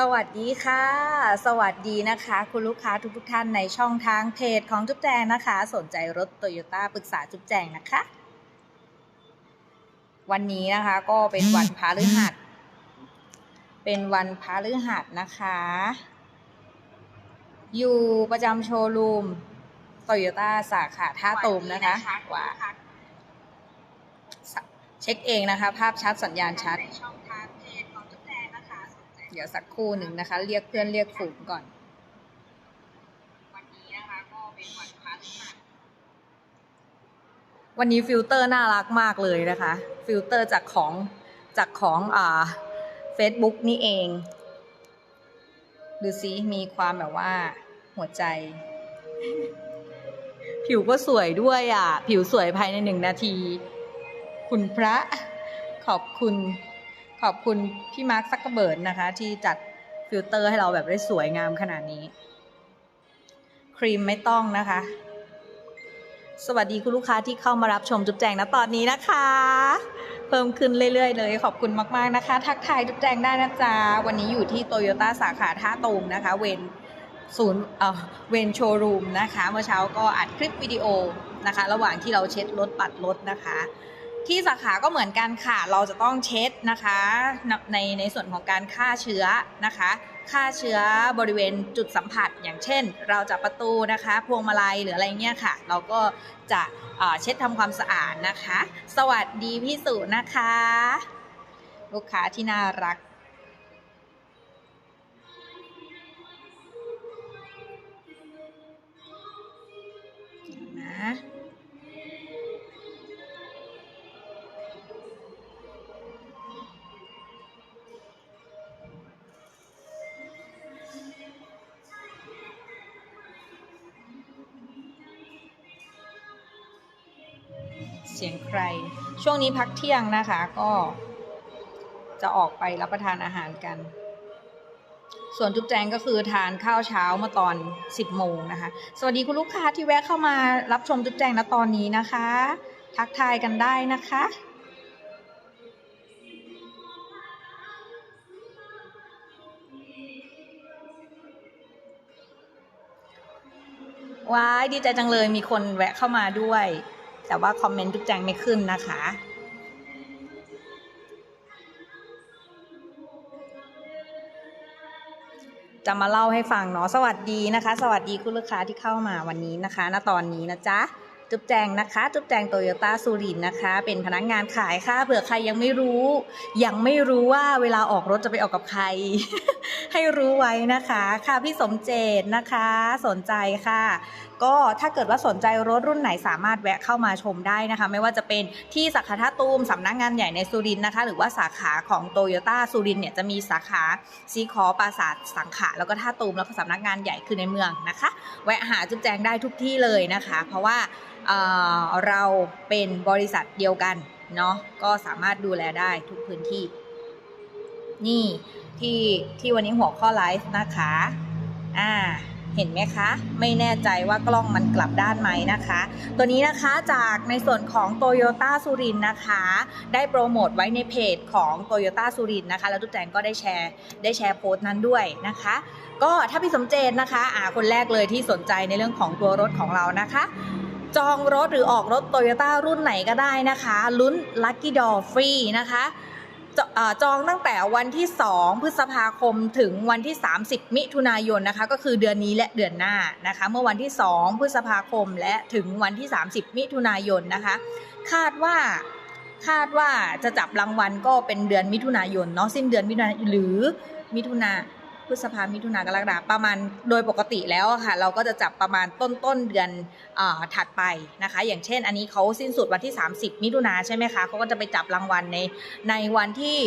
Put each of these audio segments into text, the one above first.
สวัสดีค่ะ สวัสดีนะคะ คุณลูกค้าทุกทุกๆท่านในช่องทางเพจของจุ๊บแจงนะคะ สนใจรถโตโยต้าปรึกษาจุ๊บแจงนะคะ วันนี้นะคะก็เป็นวันพฤหัส เป็นวันพฤหัสนะคะ อยู่ประจำโชว์รูมโตโยต้าสาขาท่าตูมนะคะว่าเช็คเองนะคะ ภาพชัดสัญญาณชัด เดี๋ยวสักครู่หนึ่งนะคะ เรียกเพื่อนเรียกฝูงก่อน วันนี้นะคะก็เป็นวันพฤหัสวันนี้ฟิลเตอร์น่ารักมากเลยนะคะ ฟิลเตอร์จากของจากของอ่า Facebook นี่เอง ดูซิมีความแบบว่า หัวใจ ผิวก็สวยด้วยอะ ผิวสวยภายในหนึ่งนาที คุณพระขอบคุณ ขอบคุณพี่มาร์คซักเกร์เบิร์ดนะคะ ที่จัดฟิลเตอร์ให้เราแบบได้สวยงามขนาดนี้ ครีมไม่ต้องนะคะ สวัสดีคุณลูกค้าที่เข้ามารับชมจุ๊บแจงนะตอนนี้นะคะ เพิ่มขึ้นเรื่อยๆ เลย ขอบคุณมากๆนะคะ ทักทายจุ๊บแจงได้นะจ๊ะ วันนี้อยู่ที่โตโยต้าสาขาท่าตูมนะคะ เวนศูนย์เออเวนโชว์รูมนะคะ เมื่อเช้าก็อัดคลิปวิดีโอนะคะ ระหว่างที่เราเช็ดรถปัดรถนะคะ ที่สาขาก็เหมือนกันค่ะ เราจะต้องเช็ดนะคะในในส่วนของการฆ่าเชื้อนะคะฆ่าเชื้อบริเวณจุดสัมผัส อย่างเช่น เราจับประตูนะคะ พวงมาลัยหรืออะไรเงี้ยค่ะ เราก็จะเอ่อเช็ดทำความสะอาดนะคะ สวัสดีพี่สุนะคะ ลูกค้าที่น่ารักนะ เสียงใคร ช่วงนี้พักเที่ยงนะคะก็จะออกไปรับประทานอาหารกัน ส่วนจุ๊บแจงก็คือทานข้าวเช้ามื่อตอน 10โมงนะคะ สวัสดีคุณลูกค้าที่แวะเข้ามารับชมจุ๊บแจงณตอนนี้นะคะ ทักทายกันได้นะคะว้ายดีใจจังเลยมีคนแวะเข้ามาด้วย แต่ว่าคอมเมนต์จุ๊บแจงไม่ขึ้นนะคะ จะมาเล่าให้ฟังเนาะสวัสดีนะคะ สวัสดีคุณลูกค้าที่เข้ามาวันนี้นะคะ ณตอนนี้นะจ๊ะจุ๊บแจงนะคะ จุ๊บแจงโตโยต้าสุรินนะคะ เป็นพนักงานขายค่ะ เผื่อใครยังไม่รู้ ยังไม่รู้ว่าเวลาออกรถจะไปออกกับใคร ให้รู้ไว้นะคะ ค่ะพี่สมเจตนะคะ สนใจค่ะ ก็ถ้าเกิดว่าสนใจรถรุ่นไหนสามารถแวะเข้ามาชมได้นะคะ ไม่ว่าจะเป็นที่สาขาท่าตูมสำนักงานใหญ่ในสุรินทร์นะคะ หรือว่าสาขาของโตโยต้าสุรินทร์เนี่ยจะมีสาขาซีคอปราสาทสังขะแล้วก็ท่าตูมแล้วก็สำนักงานใหญ่คือในเมืองนะคะ แวะหาจุ๊บแจงได้ทุกที่เลยนะคะ เพราะว่าเเราเป็นบริษัทเดียวกันเนาะก็สามารถดูแลได้ทุกพื้นที่ นี่ที่ที่วันนี้หัวข้อไลฟ์นะคะ อ่า เห็นไหมคะ ไม่แน่ใจว่ากล้องมันกลับด้านไหมนะคะ ตัวนี้นะคะจากในส่วนของ t o y o ต้าสุรินนะคะ ได้โปรโมทไว้ในเพจของ t o y o ต้าสุรินนะคะ แล้วทุกแจงก็ได้แชร์ได้แชร์โพสต์นั้นด้วยนะคะ ก็ถ้าพี่สมเจตนะคะอ่าคนแรกเลยที่สนใจในเรื่องของตัวรถของเรานะคะจองรถหรือออกรถ t o y ยต้ารุ่นไหนก็ได้นะคะ ลุ้น Lucky d o l ฟรีนะคะ จเอ่อจองตั้งแต่วันที่ 2 พฤษภาคมถึงวันที่ 30 มิถุนายนนะคะก็คือเดือนนี้และเดือนหน้านะคะเมื่อวันที่ 2 พฤษภาคมและถึงวันที่ 30 มิถุนายนนะคะคาดว่าคาดว่าจะจับรางวัลก็เป็นเดือนมิถุนายนเนาะสิ้นเดือนมิถุนายนหรือมิถุนา พฤษภามิถุนากรกฎาประมาณโดยปกติแล้วค่ะ เราก็จะจับประมาณต้นต้นเดือนอถัดไปนะคะ อย่างเช่น อันนี้เขาสิ้นสุดวันที่ 30 มิถุนาใช่ไหมคะเขาก็จะไปจับรางวัลในในวันที่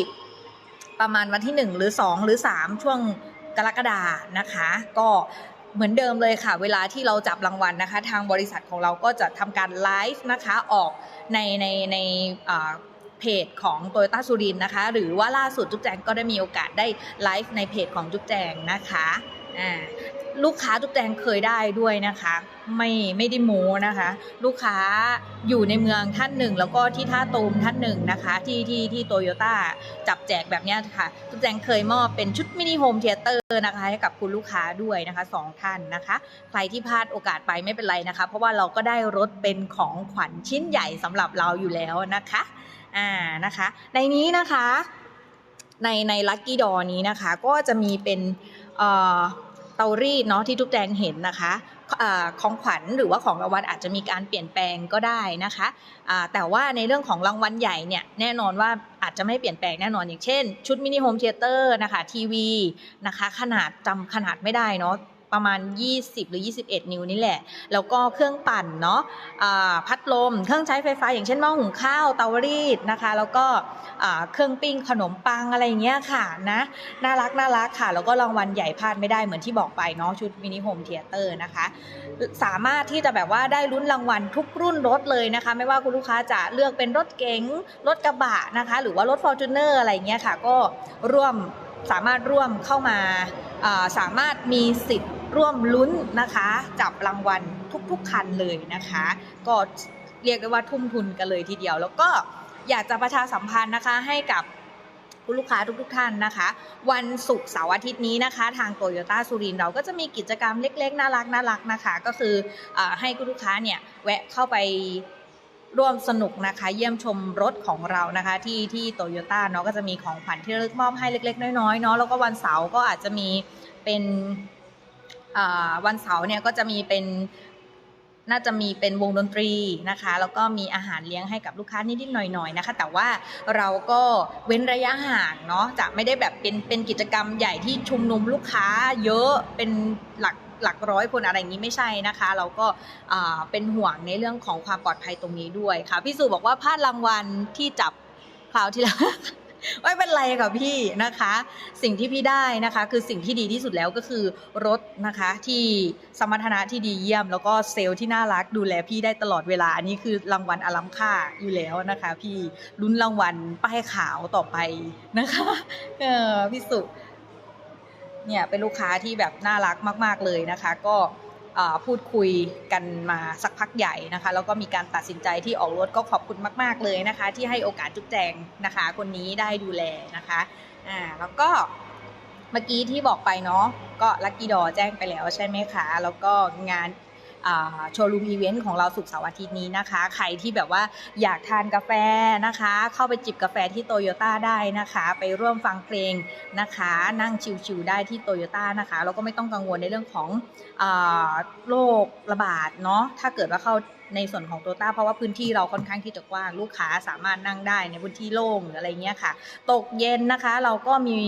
ประมาณวันที่ 1 หรือ 2 หรือ 3 ช่วงกรกฎานะคะ ก็เหมือนเดิมเลยค่ะ เวลาที่เราจับรางวัลนะคะ ทางบริษัทของเราก็จะทำการไลฟ์นะคะออกในในในอ่า เพจของโตโยต้าสุรินนะคะ หรือว่าล่าสุดจุ๊บแจงก็ได้มีโอกาสได้ไลฟ์ในเพจของจุ๊บแจงนะคะอ่าลูกค้าทุกแจงเคยได้ด้วยนะคะ ไม่ไม่ได้โม้นะคะ ลูกค้าอยู่ในเมืองท่านหนึ่ง แล้วก็ที่ท่าตูมท่านหนึ่งนะคะ ที่ที่ที่โตโยต้าจับแจกแบบนี้ค่ะทุกแจงเคยมอบเป็นชุดมินิโฮมเทเตอร์นะคะ ให้กับคุณลูกค้าด้วยนะคะสองท่านนะคะ ใครที่พลาดโอกาสไปไม่เป็นไรนะคะ เพราะว่าเราก็ได้รถเป็นของขวัญชิ้นใหญ่สำหรับเราอยู่แล้วนะคะ อ่านะคะ ในนี้นะคะในในลัคกี้ดอนี้นะคะ ก็จะมีเป็นเตารีดเนาะที่ทุกแจงเห็นนะคะของขวัญหรือว่าของรางวัลอาจจะมีการเปลี่ยนแปลงก็ได้นะคะแต่ว่าในเรื่องของรางวัลใหญ่เนี่ยแน่นอนว่าอาจจะไม่เปลี่ยนแปลงแน่นอนอย่างเช่น ชุดมินิโฮมเทเตอร์นะคะทีวีนะคะขนาดจำขนาดไม่ได้เนาะ ประมาณ 20 หรือ 21 นิ้วนี่แหละ แล้วก็เครื่องปั่นเนาะอ่าพัดลม เครื่องใช้ไฟฟ้า อย่างเช่นหม้อหุงข้าว เตารีดนะคะ แล้วก็เครื่องปิ้งขนมปังอะไรอย่างเงี้ยค่ะนะ น่ารักน่ารักค่ะ แล้วก็รางวัลใหญ่พลาดไม่ได้เหมือนที่บอกไปเนาะชุดมินิโฮมเทเตอร์นะคะ สามารถที่จะแบบว่าได้ลุ้นรางวัลทุกรุ่นรถเลยนะคะ ไม่ว่าคุณลูกค้าจะเลือกเป็นรถเก๋ง รถกระบะนะคะ หรือว่ารถฟอร์จูเนอร์อะไรเงี้ยค่ะ ก็ร่วมสามารถร่วมเข้ามาอ่าสามารถมีสิทธิ์ ร่วมลุ้นนะคะจับรางวัลทุก ๆ คันเลยนะคะ ก็เรียกได้ว่าทุ่มทุนกันเลยทีเดียว แล้วก็อยากจะประชาสัมพันธ์นะคะให้กับคุณลูกค้าทุกๆท่านนะคะ วันศุกร์เสาร์อาทิตย์นี้นะคะ ทางโตโยต้าสุรินเราก็จะมีกิจกรรมเล็กๆ น่ารักน่ารักนะคะ ก็คืออให้คุณลูกค้าเนี่ยแวะเข้าไปร่วมสนุกนะคะ เยี่ยมชมรถของเรานะคะ ที่ที่โตโยต้าเนาะก็จะมีของขวัญที่ระลึกมอบให้เล็ก ๆ น้อยๆเนาะแล้วก็วันเสาร์ก็อาจจะมีเป็น วันเสาร์เนี่ยก็จะมีเป็นน่าจะมีเป็นวงดนตรีนะคะ แล้วก็มีอาหารเลี้ยงให้กับลูกค้านิดๆหน่อยๆนะคะ แต่ว่าเราก็เว้นระยะห่างเนาะจะไม่ได้แบบเป็นเป็นกิจกรรมใหญ่ที่ชุมนุมลูกค้าเยอะเป็นหลักหลักร้อยคนอะไรอย่างนี้ไม่ใช่นะคะ เราก็เป็นห่วงในเรื่องของความปลอดภัยตรงนี้ด้วยค่ะพี่สุบอกว่าพลาดรางวัลที่จับคราวที่แล้ว ไม่เป็นไรค่ะพี่นะคะ สิ่งที่พี่ได้นะคะ คือสิ่งที่ดีที่สุดแล้วก็คือรถนะคะที่สมรรถนะที่ดีเยี่ยม แล้วก็เซลล์ที่น่ารักดูแลพี่ได้ตลอดเวลา อันนี้คือรางวัลอลัมค่าอยู่แล้วนะคะ พี่ลุ้นรางวัลป้ายขาวต่อไปนะคะเออพี่สุเนี่ยเป็นลูกค้าที่แบบน่ารักมาก ๆเลยนะคะ ก็ พูดคุยกันมาสักพักใหญ่นะคะ แล้วก็มีการตัดสินใจที่ออกรถก็ขอบคุณมาก ๆ เลยนะคะ ที่ให้โอกาสจุ๊บแจงนะคะ คนนี้ได้ดูแลนะคะอ่าแล้วก็เมื่อกี้ที่บอกไปเนาะก็ลักกี้ดอแจ้งไปแล้วใช่ไหมคะ แล้วก็งาน โชว์รูมอีเวนต์ของเราสุกเสาร์อาทิตย์นี้นะคะ ใครที่แบบว่าอยากทานกาแฟนะคะ เข้าไปจิบกาแฟที่โตโยต้าได้นะคะ ไปร่วมฟังเพลงนะคะ นั่งชิวๆได้ที่โตโยต้านะคะแล้วก็ไม่ต้องกังวลในเรื่องของอโรคระบาดเนาะถ้าเกิดว่าเข้าในส่วนของโตโยต้าเพราะว่าพื้นที่เราค่อนข้างที่จะกว้างลูกค้าสามารถนั่งได้ในพื้นที่โล่งหรืออะไรเงี้ยค่ะ ตกเย็นนะคะเราก็มี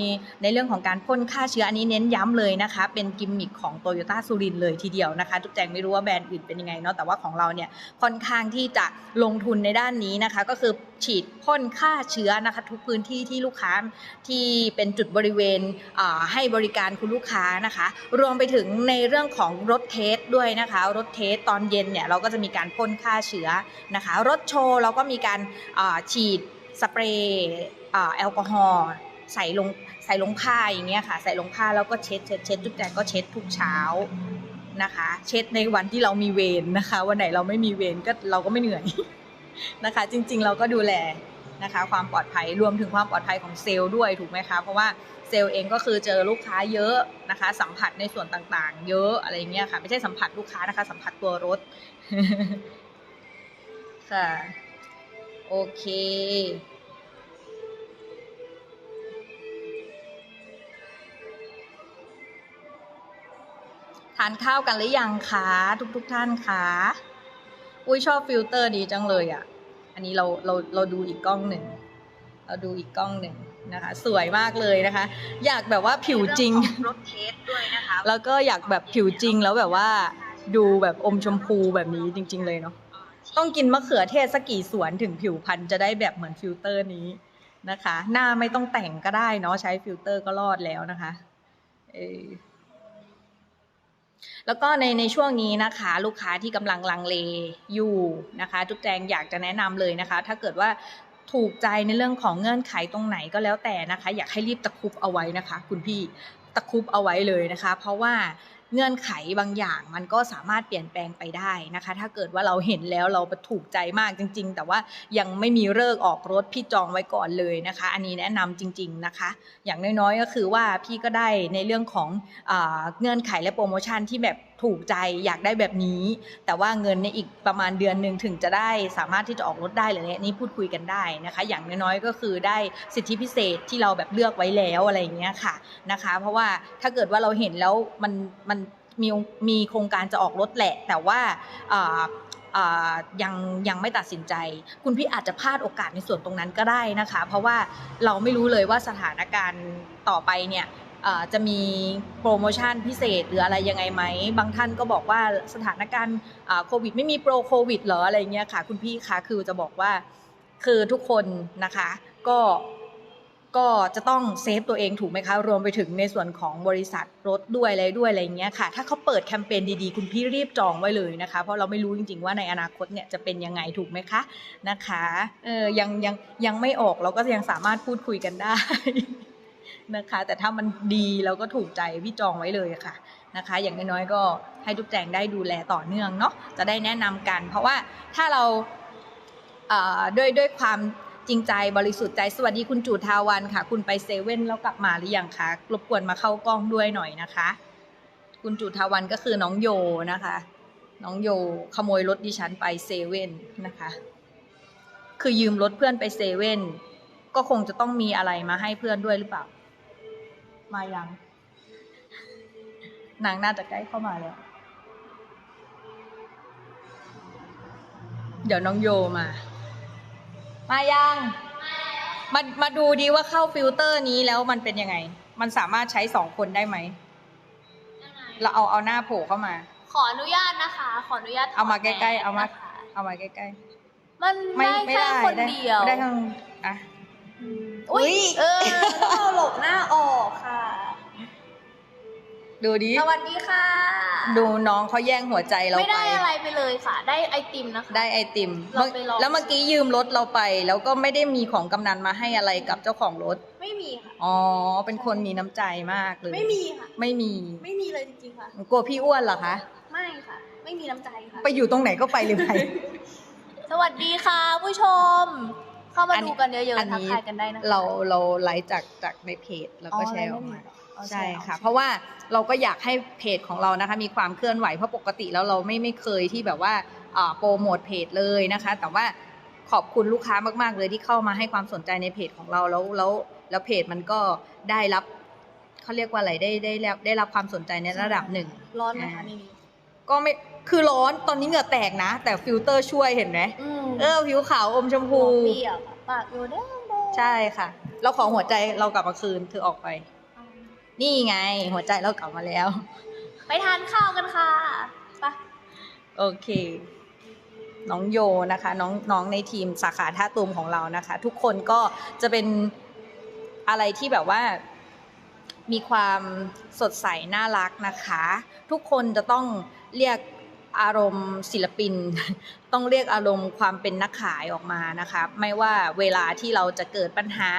ในเรื่องของการพ่นฆ่าเชื้ออันนี้เน้นย้ำเลยนะคะ เป็นกิมมิคของโตโยต้าสุรินเลยทีเดียวนะคะ ทุกแจงไม่รู้ว่าแบรนด์อื่นเป็นยังไงเนาะแต่ว่าของเราเนี่ยค่อนข้างที่จะลงทุนในด้านนี้นะคะ ก็คือ ฉีดพ่นฆ่าเชื้อนะคะทุกพื้นที่ที่ลูกค้าที่เป็นจุดบริเวณให้บริการคุณลูกค้านะคะ รวมไปถึงในเรื่องของรถเทสด้วยนะคะรถเทสตอนเย็นเนี่ยเราก็จะมีการพ่นฆ่าเชื้อนะคะรถโชว์เราก็มีการฉีดสเปรย์แอลกอฮอล์ใส่ลงใส่ลงผ้าอย่างเงี้ยค่ะ ใส่ลงผ้าแล้วก็เช็ดเช็ดเช็ดทุกแต่ก็เช็ดทุกเช้านะคะ เช็ดในวันที่เรามีเวรนะคะ วันไหนเราไม่มีเวรก็เราก็ไม่เหนื่อย นะคะ จริงๆ เราก็ดูแลนะคะความปลอดภัยรวมถึงความปลอดภัยของเซลล์ด้วยถูกไหมคะ เพราะว่าเซลล์เองก็คือเจอลูกค้าเยอะนะคะ สัมผัสในส่วนต่างๆ เยอะอะไรเงี้ยค่ะ ไม่ใช่สัมผัสลูกค้านะคะ สัมผัสตัวรถค่ะโอเคทานข้าวกันหรือยังคะทุกทุกๆท่านคะ อุ้ยชอบฟิลเตอร์ดีจังเลยอะ อันนี้เราเราเราดูอีกกล้องหนึ่ง เราดูอีกกล้องหนึ่งนะคะ สวยมากเลยนะคะ อยากแบบว่าผิวจริง รถเทสด้วยนะคะ แล้วก็อยากแบบผิวจริงแล้วแบบว่าดูแบบอมชมพูแบบนี้จริง ๆ เลยเนาะ ต้องกินมะเขือเทศสักกี่สวนถึงผิวพรรณจะได้แบบเหมือนฟิลเตอร์นี้นะคะ หน้าไม่ต้องแต่งก็ได้เนาะใช้ฟิลเตอร์ก็รอดแล้วนะคะ เออ แล้วก็ในในช่วงนี้นะคะ ลูกค้าที่กำลังลังเลอยู่นะคะทุกแจงอยากจะแนะนำเลยนะคะ ถ้าเกิดว่าถูกใจในเรื่องของเงื่อนไขตรงไหนก็แล้วแต่นะคะ อยากให้รีบตะครุบเอาไว้นะคะ คุณพี่ตะครุบเอาไว้เลยนะคะ เพราะว่า เงื่อนไขบางอย่างมันก็สามารถเปลี่ยนแปลงไปได้นะคะ ถ้าเกิดว่าเราเห็นแล้วเราถูกใจมากจริง ๆ แต่ว่ายังไม่มีเลิกออกรถพี่จองไว้ก่อนเลยนะคะ อันนี้แนะนำจริง ๆนะคะ อย่างน้อยๆก็คือว่าพี่ก็ได้ในเรื่องของอเงื่อนไขและโปรโมชั่นที่แบบถูกใจอยากได้แบบนี้ แต่ว่าเงินในอีกประมาณเดือนหนึ่งถึงจะได้สามารถที่จะออกรถได้เลยเนี่ยนี่พูดคุยกันได้นะคะ อย่างน้อยๆก็คือได้สิทธิพิเศษที่เราแบบเลือกไว้แล้วอะไรอย่างเงี้ยค่ะนะคะ เพราะว่าถ้าเกิดว่าเราเห็นแล้วมันมัน มีมีโครงการจะออกรถแหละ แต่ว่ายังยังไม่ตัดสินใจ คุณพี่อาจจะพลาดโอกาสในส่วนตรงนั้นก็ได้นะคะ เพราะว่าเราไม่รู้เลยว่าสถานการณ์ต่อไปเนี่ยจะมีโปรโมชั่นพิเศษหรืออะไรยังไงไหม บางท่านก็บอกว่าสถานการณ์โควิดไม่มีโปรโควิดเหรออะไรเงี้ยค่ะ คุณพี่คะคือจะบอกว่าคือทุกคนนะคะ ก็ ก็จะต้องเซฟตัวเองถูกไหมคะ รวมไปถึงในส่วนของบริษัทรถด้วยอะไรด้วยอะไรเงี้ยค่ะ ถ้าเขาเปิดแคมเปญดีๆ คุณพี่รีบจองไว้เลยนะคะ เพราะเราไม่รู้จริงๆว่าในอนาคตเนี่ยจะเป็นยังไงถูกไหมคะนะคะเออยังยังยังไม่ออกเราก็ยังสามารถพูดคุยกันได้นะคะ แต่ถ้ามันดีเราก็ถูกใจพี่จองไว้เลยค่ะนะคะ อย่างน้อยๆก็ให้ทุกแจงได้ดูแลต่อเนื่องเนาะจะได้แนะนำกัน เพราะว่าถ้าเราด้วยด้วยความ จริงใจบริสุทธิ์ใจสวัสดีคุณจูทาวันค่ะ คุณไปเซเว่นแล้วกลับมาหรือยังคะรบกวนมาเข้ากล้องด้วยหน่อยนะคะ คุณจูทาวันก็คือน้องโยนะคะ น้องโยขโมยรถดิฉันไปเซเว่นนะคะ คือยืมรถเพื่อนไปเซเว่นก็คงจะต้องมีอะไรมาให้เพื่อนด้วยหรือเปล่า มายังนางน่าจะใกล้เข้ามาแล้ว เดี๋ยวน้องโยมา มายังมามาดูดีว่าเข้าฟิลเตอร์นี้แล้วมันเป็นยังไง มันสามารถใช้สองคนได้ไหม เราเอาเอาหน้าโผล่เข้ามา ขออนุญาตนะคะ ขออนุญาตถดเอามาใกล้ๆแสเอามานะคะเอามาใกล้มันๆไม่ได้ไม่แค่ได้คนได้เดียวได้ทั้งอะอุ้อุ๊ยยเออต้องเอาหลบหน้าออกค่ะ ดูดิ สวัสดีค่ะ ดูน้องเขาแย่งหัวใจเราไม่ไป ได้อะไรไปเลยค่ะ ได้ไอติมนะคะ ได้ไอติม เราไปลอง แล้วเมื่อกี้ยืมรถเราไป แล้วก็ไม่ได้มีของกำนันมาให้อะไรกับเจ้าของรถ ไม่มีค่ะ อ๋อ เป็นคนมีน้ำใจมากเลย ไม่มีค่ะ ไม่มี ไม่มีเลยจริงๆค่ะ กลัวพี่อ้วนเหรอคะ ไม่ค่ะ ไม่มีน้ำใจค่ะ ไปอยู่ตรงไหนก็ไปเลยไป สวัสดีค่ะ ผู้ชม เข้ามาอันนี้ ดูกันเยอะอันๆทักนี้ทายกันได้นะคะ เราเราไลฟ์จากจากในเพจแล้วก็อ๋อแชร์ออกไลฟ์ในมาเพจเหรออ๋อ ใช่แชร์ออกค่ะ เพราะว่าเราก็อยากให้เพจของเรานะคะ มีความเคลื่อนไหวเพราะปกติแล้วเราไม่ไม่เคยที่แบบว่าอ่าโปรโมทเพจเลยนะคะ แต่ว่าขอบคุณลูกค้ามาก ๆ เลยที่เข้ามาให้ความสนใจในเพจของเราแล้วแล้วแล้วเพจมันก็ได้รับเขาเรียกว่าอะไรได้ได้ได้ได้รับความสนใจในระดับหนึ่งร้อนไหมอ่าคะในนี้ก็ไม่คือร้อนตอนนี้เหงื่อแตกนะ แต่ฟิลเตอร์ช่วยเห็นไหมอืมเออผิวขาวอมชมหัพูวเปียกอะปากอยู่แดงๆใช่ค่ะ เราขอหัวใจเรากลับมาคืนเธอออกไป นี่ไง หัวใจเรากลับมาแล้ว ไปทานข้าวกันค่ะไปโอเค น้องโยนะคะ น้องน้องในทีมสาขาท่าตูมของเรานะคะ ทุกคนก็จะเป็นอะไรที่แบบว่ามีความสดใสน่ารักนะคะ ทุกคนจะต้องเรียก อารมณ์ศิลปิน ต้องเรียกอารมณ์ความเป็นนักขายออกมานะคะไม่ว่าเวลาที่เราจะเกิดปัญหา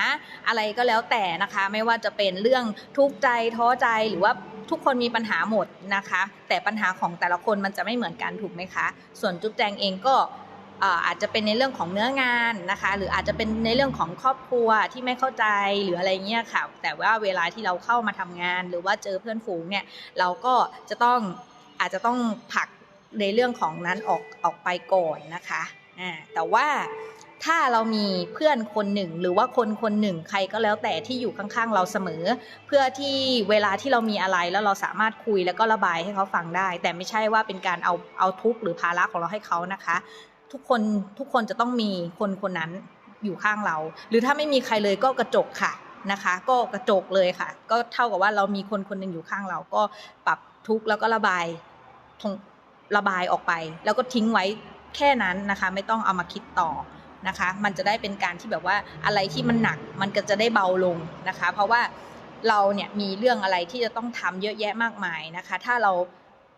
อะไรก็แล้วแต่นะคะ ไม่ว่าจะเป็นเรื่องทุกข์ใจท้อใจหรือว่าทุกคนมีปัญหาหมดนะคะ แต่ปัญหาของแต่ละคนมันจะไม่เหมือนกันถูกไหมคะ ส่วนจุ๊บแจงเองก็อาจจะเป็นในเรื่องของเนื้องานนะคะ หรืออาจจะเป็นในเรื่องของครอบครัวที่ไม่เข้าใจหรืออะไรเงี้ยค่ะ แต่ว่าเวลาที่เราเข้ามาทำงาน หรือว่าเจอเพื่อนฝูงเนี่ยเราก็จะต้องอาจจะต้องผลัก ในเรื่องของนั้นออกออกไปก่อนนะคะอ่าแต่ว่าถ้าเรามีเพื่อนคนหนึ่ง หรือว่าคนคนหนึ่งใครก็แล้วแต่ที่อยู่ข้างๆ เราเสมอ เพื่อที่เวลาที่เรามีอะไรแล้วเราสามารถคุยแล้วก็ระบายให้เขาฟังได้ แต่ไม่ใช่ว่าเป็นการเอาเอาทุกข์หรือภาระของเราให้เขานะคะ ทุกคนทุกคนจะต้องมีคนคนนั้นอยู่ข้างเรา หรือถ้าไม่มีใครเลยก็กระจกค่ะนะคะ ก็กระจกเลยค่ะ ก็เท่ากับว่าเรามีคนคนหนึ่งอยู่ข้างเราก็ปรับทุกข์แล้วก็ระบาย ระบายออกไป แล้วก็ทิ้งไว้แค่นั้นนะคะ ไม่ต้องเอามาคิดต่อนะคะ มันจะได้เป็นการที่แบบว่าอะไรที่มันหนักมันก็จะได้เบาลงนะคะ เพราะว่าเราเนี่ยมีเรื่องอะไรที่จะต้องทำเยอะแยะมากมายนะคะ ถ้าเรา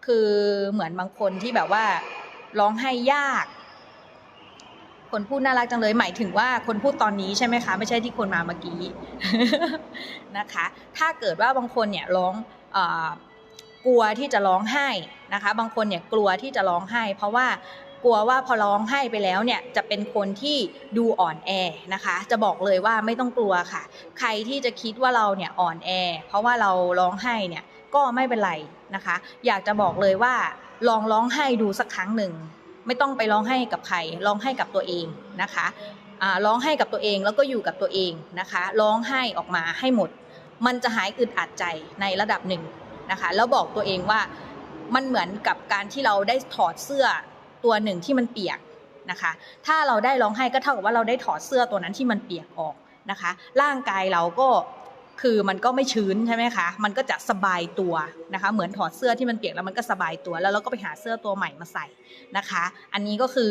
คือเหมือนบางคนที่แบบว่าร้องไห้ยาก คนพูดน่ารักจังเลยหมายถึงว่าคนพูดตอนนี้ใช่ไหมคะ ไม่ใช่ที่คนมาเมื่อกี้นะคะ ถ้าเกิดว่าบางคนเนี่ยร้องอ กลัวที่จะร้องไห้นะคะ บางคนเนี่ยกลัวที่จะร้องไห้ เพราะว่ากลัวว่าพอร้องไห้ไปแล้วเนี่ยจะเป็นคนที่ดูอ่อนแอนะคะ จะบอกเลยว่าไม่ต้องกลัวค่ะ ใครที่จะคิดว่าเราเนี่ยอ่อนแอ เพราะว่าเราร้องไห้เนี่ยก็ไม่เป็นไรนะคะ อยากจะบอกเลยว่าลองร้องไห้ดูสักครั้งหนึ่งไม่ต้องไปร้องไห้กับใครร้องไห้กับตัวเองนะคะร้องไห้กับตัวเองแล้วก็อยู่กับตัวเองนะคะ ร้องไห้ออกมาให้หมด มันจะหายอึดอัดใจในระดับหนึ่ง นะคะ แล้วบอกตัวเองว่ามันเหมือนกับการที่เราได้ถอดเสื้อตัวหนึ่งที่มันเปียกนะคะ ถ้าเราได้ร้องไห้ก็เท่ากับว่าเราได้ถอดเสื้อตัวนั้นที่มันเปียกออกนะคะ ร่างกายเราก็คือมันก็ไม่ชื้นใช่ไหมคะ มันก็จะสบายตัวนะคะ เหมือนถอดเสื้อที่มันเปียกแล้วมันก็สบายตัว แล้วเราก็ไปหาเสื้อตัวใหม่มาใส่นะคะ อันนี้ก็คือ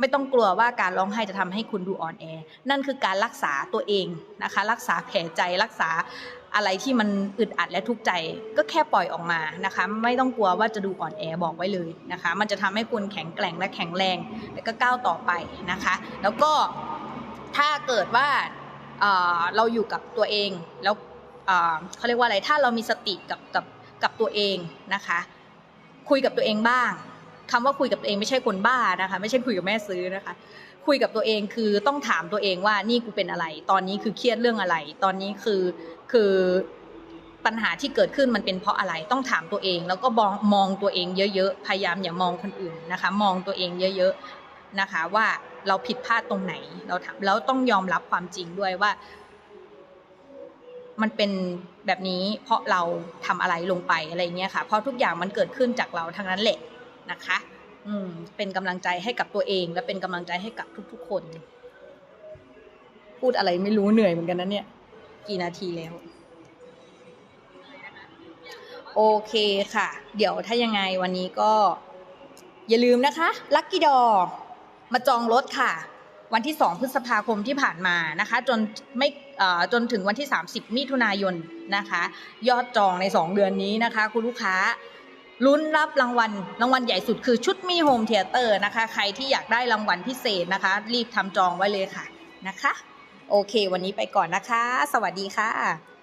ไม่ต้องกลัวว่าการร้องไห้จะทำให้คุณดูอ่อนแอ นั่นคือการรักษาตัวเองนะคะ รักษาแผลใจรักษาอะไรที่มันอึดอัดและทุกข์ใจก็แค่ปล่อยออกมานะคะ ไม่ต้องกลัวว่าจะดูอ่อนแอบอกไว้เลยนะคะ มันจะทำให้คุณแข็งแกร่งและแข็งแรงแล้วก็ก้าวต่อไปนะคะ แล้วก็ถ้าเกิดว่าเราอยู่กับตัวเองแล้วเขาเรียกว่าอะไรถ้าเรามีสติกับกับกับตัวเองนะคะ คุยกับตัวเองบ้าง คำว่าคุยกับตัวเองไม่ใช่คนบ้านะคะ ไม่ใช่คุยกับแม่ซื้อนะคะ คุยกับตัวเองคือต้องถามตัวเองว่านี่กูเป็นอะไร ตอนนี้คือเครียดเรื่องอะไร ตอนนี้คือคือปัญหาที่เกิดขึ้นมันเป็นเพราะอะไรต้องถามตัวเอง แล้วก็มองมองตัวเองเยอะๆพยายามอย่ามองคนอื่นนะคะ มองตัวเองเยอะๆนะคะ ว่าเราผิดพลาดตรงไหน เราทำแล้วต้องยอมรับความจริงด้วยว่า มันเป็นแบบนี้เพราะเราทำอะไรลงไปอะไรเงี้ยค่ะ เพราะทุกอย่างมันเกิดขึ้นจากเราทั้งนั้นแหละ นะคะ อืม เป็นกำลังใจให้กับตัวเอง และเป็นกำลังใจให้กับทุก ๆ คน พูดอะไรไม่รู้เหนื่อยเหมือนกันนะเนี่ย กี่นาทีแล้ว โอเคค่ะ เดี๋ยวถ้ายังไงวันนี้ก็ อย่าลืมนะคะ ลัคกี้ดอ มาจองรถค่ะ วันที่ 2 พฤษภาคมที่ผ่านมานะคะ จนไม่จนถึงวันที่ 30 มิถุนายนนะคะ ยอดจองใน 2 เดือนนี้นะคะ คุณลูกค้า ลุ้นรับรางวัลรางวัลใหญ่สุดคือชุดมีโฮมเทเตอร์นะคะ ใครที่อยากได้รางวัลพิเศษนะคะ รีบทำจองไว้เลยค่ะนะคะ โอเค วันนี้ไปก่อนนะคะ สวัสดีค่ะ